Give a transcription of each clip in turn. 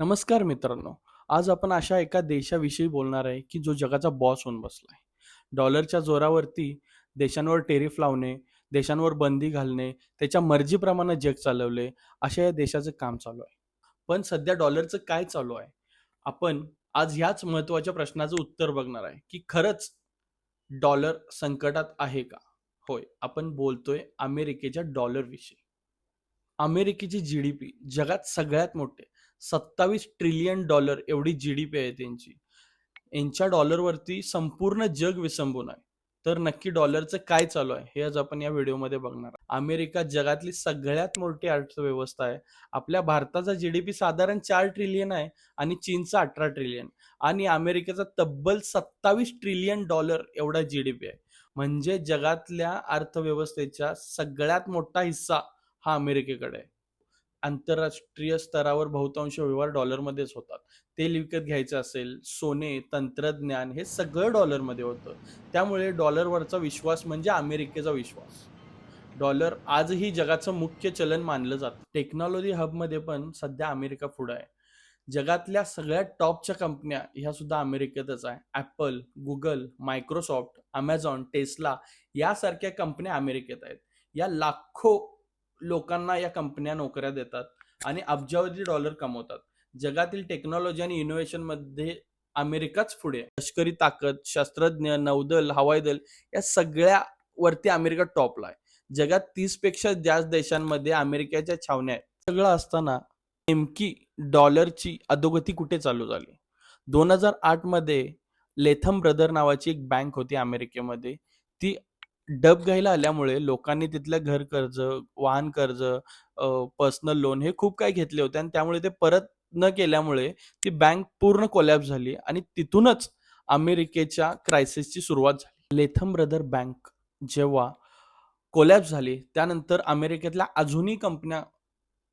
नमस्कार मित्रांनो आज आपण अशा एका देशाविषयी बोलणार आहे की जो जगाचा बॉस होऊन बसला आहे डॉलरच्या जोरावरती देशांवर टेरिफ लावणे देशांवर बंदी घालणे त्याच्या मर्जीप्रमाणे जग चालवले अशा या देशाचं काम चालू आहे. पण सध्या डॉलरचं काय चालू आहे? आपण आज ह्याच महत्त्वाच्या प्रश्नाचं उत्तर बघणार आहे की खरंच डॉलर संकटात आहे का? होय आपण बोलतोय अमेरिकेच्या डॉलरविषयी अमेरिकेची जी डी पी जगात सगळ्यात मोठे सत्तावीस ट्रिलियन डॉलर एवढी जी डी पी आहे त्यांची. यांच्या डॉलरवरती संपूर्ण जग विसंबून आहे. तर नक्की डॉलरचं काय चालू आहे हे आज आपण या व्हिडिओमध्ये बघणार अमेरिका जगातली सगळ्यात मोठी अर्थव्यवस्था आहे. आपल्या भारताचा जी डी पी साधारण चार ट्रिलियन आहे आणि चीनचा अठरा ट्रिलियन. आणि अमेरिकेचा तब्बल सत्तावीस ट्रिलियन डॉलर एवढा जी डी पी आहे. म्हणजे जगातल्या अर्थव्यवस्थेचा सगळ्यात मोठा हिस्सा हा अमेरिकेकडे आहे. आंतरराष्ट्रीय स्तरावर बहुतांश व्यवहार डॉलरमध्येच होतात. तेल विकत घ्यायचं असेल सोने तंत्रज्ञान हे सगळं डॉलरमध्ये होतं. त्यामुळे डॉलरवरचा विश्वास म्हणजे अमेरिकेचा विश्वास. डॉलर आजही जगाचं मुख्य चलन मानलं जातं. टेक्नॉलॉजी हबमध्ये पण सध्या अमेरिका पुढं आहे. जगातल्या सगळ्या टॉपच्या कंपन्या ह्या सुद्धा अमेरिकेतच आहे. Apple Google Microsoft Amazon Tesla यासारख्या कंपन्या अमेरिकेत आहेत. या लाखो लोकांना या कंपन्या नोकऱ्या देतात आणि अब्जावधी डॉलर कमवतात. जगातील टेक्नॉलॉजी आणि इनोव्हेशनमध्ये अमेरिकाच पुढे लष्करी ताकद शास्त्रज्ञ नौदल हवाई दल या सगळ्या वरती अमेरिका टॉपला आहे. जगात तीसपेक्षा जास्त देशांमध्ये अमेरिकेच्या छावण्या आहेत. सगळं असताना नेमकी डॉलरची अधोगती कुठे चालू झाली? दोन हजार आठमध्ये लेथम ब्रदर नावाची एक बँक होती अमेरिकेमध्ये. ती डब घ्यायला आल्यामुळे लोकांनी तिथलं घर कर्ज, वाहन कर्ज, पर्सनल लोन हे खूप काही घेतले होते आणि त्यामुळे ते परत न केल्यामुळे ती बँक पूर्ण कोलॅप्स झाली आणि तिथूनच अमेरिकेच्या क्रायसिसची सुरुवात झाली. लेथम ब्रदर बँक जेव्हा कोलॅप्स झाली, त्यानंतर अमेरिकेतल्या अजूनही कंपन्या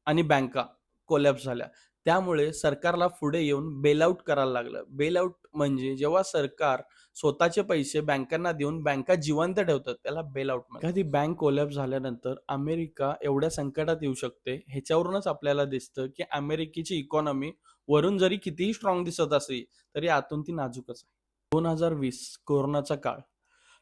आणि बँका कोलॅप्स झाल्या. त्यामुळे सरकारला पुढे येऊन बेल आउट करायला लागलं. बेल आउट म्हणजे जेव्हा सरकार स्वतःचे पैसे बँकांना देऊन बँका जिवंत ठेवतात त्याला बेलआउट एखादी बँक कोलॅप्स झाल्यानंतर अमेरिका एवढ्या संकटात येऊ शकते ह्याच्यावरूनच आपल्याला दिसतं की अमेरिकेची इकॉनॉमी वरून जरी कितीही स्ट्रॉंग दिसत असली तरी आतून ती नाजूकच आहे. दोन हजार वीस कोरोनाचा काळ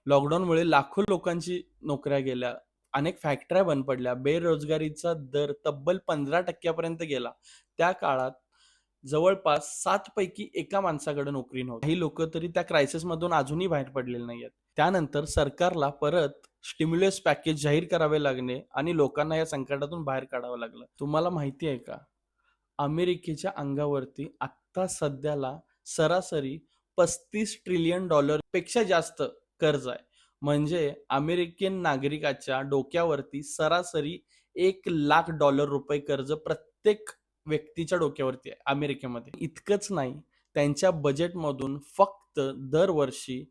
लॉकडाऊनमुळे लाखो लोकांची नोकऱ्या गेल्या अनेक फॅक्टऱ्या बंद पडल्या. बेरोजगारीचा दर तब्बल पंधरा टक्क्यापर्यंत गेला. त्या काळात जवळपास सात पैकी एका माणसाकडे नोकरी नव्हती. काही लोक तरी त्या क्रायसिस मधून अजूनही बाहेर पडलेले नाही आहेत त्यानंतर सरकारला परत स्टिम्युलस पॅकेज जाहीर करावे लागणे आणि लोकांना या संकटातून बाहेर काढावं लागलं. तुम्हाला माहिती आहे का? अमेरिकेच्या अंगावरती आत्ता सध्याला सरासरी पस्तीस ट्रिलियन डॉलरपेक्षा जास्त कर्ज आहे. म्हणजे अमेरिकन नागरिकाच्या डोक्यावरती सरासरी एक लाख डॉलर रुपये कर्ज प्रत्येक व्यक्तीच्या डोक्यावरती आहे अमेरिकेमध्ये. इतकंच नाही त्यांच्या बजेटमधून फक्त दरवर्षी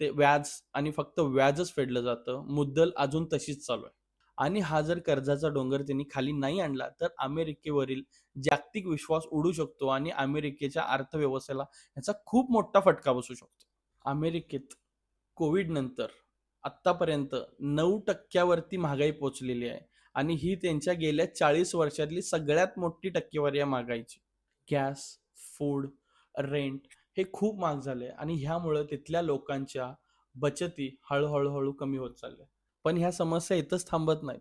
ते व्याज आणि फक्त व्याजच फेडलं जातं मुद्दल अजून तशीच चालू आहे. आणि हा जर कर्जाचा डोंगर त्यांनी खाली नाही आणला तर अमेरिकेवरील जागतिक विश्वास उडू शकतो आणि अमेरिकेच्या अर्थव्यवस्थेला याचा खूप मोठा फटका बसू शकतो. अमेरिकेत कोविड नंतर आत्तापर्यंत नऊ टक्क्यावरती महागाई पोचलेली आहे. आणि ही त्यांच्या गेल्या चाळीस वर्षातली सगळ्यात मोठी टक्केवारी आहे महागाईची. गॅस फूड रेंट हे खूप महाग झाले आणि ह्यामुळं तिथल्या लोकांच्या बचती हळूहळू हळू कमी होत चालल्या. पण ह्या समस्या इथंच थांबत नाहीत.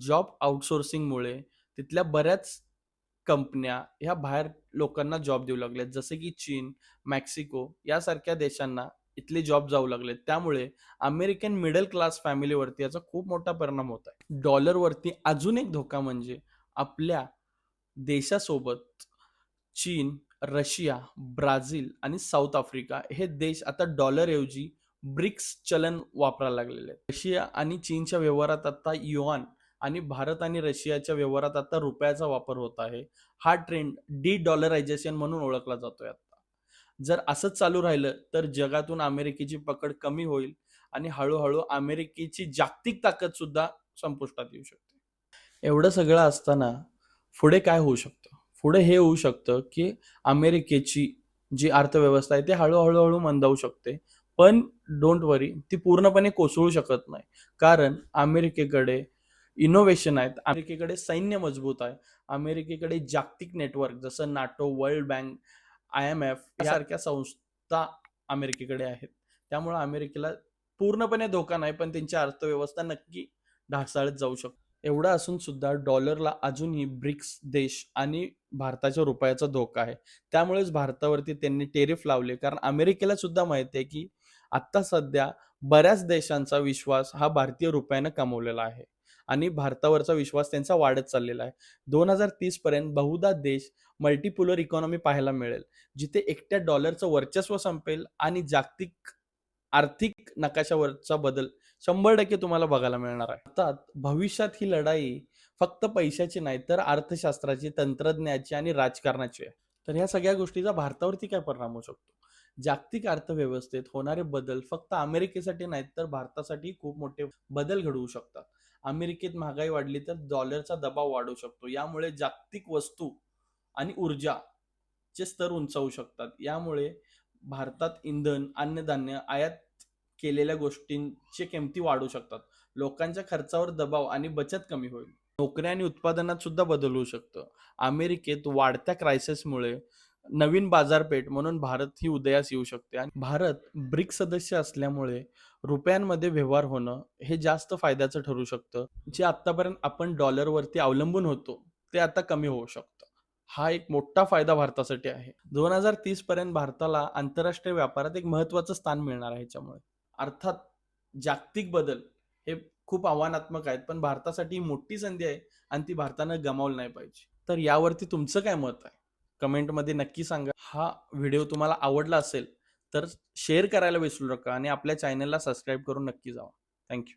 जॉब आउटसोर्सिंगमुळे तिथल्या बऱ्याच कंपन्या ह्या बाहेर लोकांना जॉब देऊ लागल्यात. जसे की चीन मेक्सिको यासारख्या देशांना इथले जॉब जाऊ लागले त्यामुळे अमेरिकन मिडल क्लास फॅमिलीवरती याचा खूप मोठा परिणाम होत आहे. डॉलरवरती अजून एक धोका म्हणजे आपल्या देशासोबत चीन रशिया ब्राझील आणि साऊथ आफ्रिका हे देश आता डॉलर ऐवजी ब्रिक्स चलन वापरायला लागलेले आहेत. रशिया आणि चीनच्या व्यवहारात आता युआन आणि भारत आणि रशियाच्या व्यवहारात आता रुपयाचा वापर होत आहे. हा ट्रेंड डी डॉलरायझेशन म्हणून ओळखला जातोय आता. जर असंच चालू राहिलं तर जगातून अमेरिकेची पकड कमी होईल आणि हळूहळू अमेरिकेची जागतिक ताकद सुद्धा संपुष्टात येऊ शकते. एवढं सगळं असताना पुढे काय होऊ शकतं? पुढे हे होऊ शकतं की अमेरिकेची जी अर्थव्यवस्था आहे ती हळूहळू हळू मंदावू शकते. पण डोंट वरी ती पूर्णपणे कोसळू शकत नाही. कारण अमेरिकेकडे इनोव्हेशन आहेत अमेरिकेकडे सैन्य मजबूत आहे अमेरिकेकडे जागतिक नेटवर्क जसं NATO world bank I M F यासारख्या संस्था अमेरिकेकडे आहेत. त्यामुळे अमेरिकेला पूर्णपणे धोका नाही पण त्यांची अर्थव्यवस्था नक्की ढासळत जाऊ शकते. एवढं असून सुद्धा डॉलरला अजूनही ब्रिक्स देश आणि भारताच्या रुपयाचा धोका आहे. त्यामुळेच भारतावरती त्यांनी टेरिफ लावले. कारण अमेरिकेला सुद्धा माहिती आहे की आत्ता सध्या बऱ्याच देशांचा विश्वास हा भारतीय रुपयानं कमवलेला आहे. आणि भारतावरचा विश्वास त्यांचा वाढत चाललेला आहे. दोन हजार तीस पर्यंत बहुधा देश मल्टीपुलर इकॉनॉमी पाहायला मिळेल जिथे एकट्या डॉलरचं वर्चस्व संपेल आणि जागतिक आर्थिक नकाशावरचा बदल शंभर टक्के तुम्हाला बघायला मिळणार आहे. अर्थात भविष्यात ही लढाई फक्त पैशाची नाही तर अर्थशास्त्राची तंत्रज्ञानाची आणि राजकारणाची आहे. तर ह्या सगळ्या गोष्टीचा भारतावरती काय परिणाम होऊ शकतो? जागतिक अर्थव्यवस्थेत होणारे बदल फक्त अमेरिकेसाठी नाहीत तर भारतासाठी खूप मोठे बदल घडवू शकतात. अमेरिकेत महागाई वाढली तर डॉलरचा दबाव वाढू शकतो. यामुळे जागतिक वस्तू आणि ऊर्जा चे स्तर उंचावू शकतात. यामुळे भारतात इंधन अन्नधान्य आयात केलेल्या गोष्टींची किमती वाढू शकतात. लोकांच्या खर्चावर दबाव आणि बचत कमी होईल. नोकऱ्या आणि उत्पादनात सुद्धा बदल होऊ शकतं. अमेरिकेत वाढत्या क्रायसिसमुळे नवीन बाजारपेठ म्हणून भारत ही उदयास येऊ शकते. आणि भारत ब्रिक्स सदस्य असल्यामुळे रुपयांमध्ये व्यवहार होणं हे जास्त फायद्याचं ठरू शकतं. जे आतापर्यंत आपण डॉलरवरती अवलंबून होतो ते आता कमी होऊ शकतं. हा एक मोठा फायदा भारतासाठी आहे. दोन हजार तीस पर्यंत भारताला आंतरराष्ट्रीय व्यापारात एक महत्वाचं स्थान मिळणार आहे ह्याच्यामुळे अर्थात जागतिक बदल हे खूप आव्हानात्मक आहेत पण भारतासाठी मोठी संधी आहे आणि ती भारतानं गमावली नाही पाहिजे. तर यावरती तुमचं काय मत आहे? कमेंटमध्ये नक्की सांगा. हा व्हिडिओ तुम्हाला आवडला असेल तर शेअर करायला विसरू नका आणि आपल्या चॅनलला सबस्क्राईब करून नक्की जावा. थँक्यू.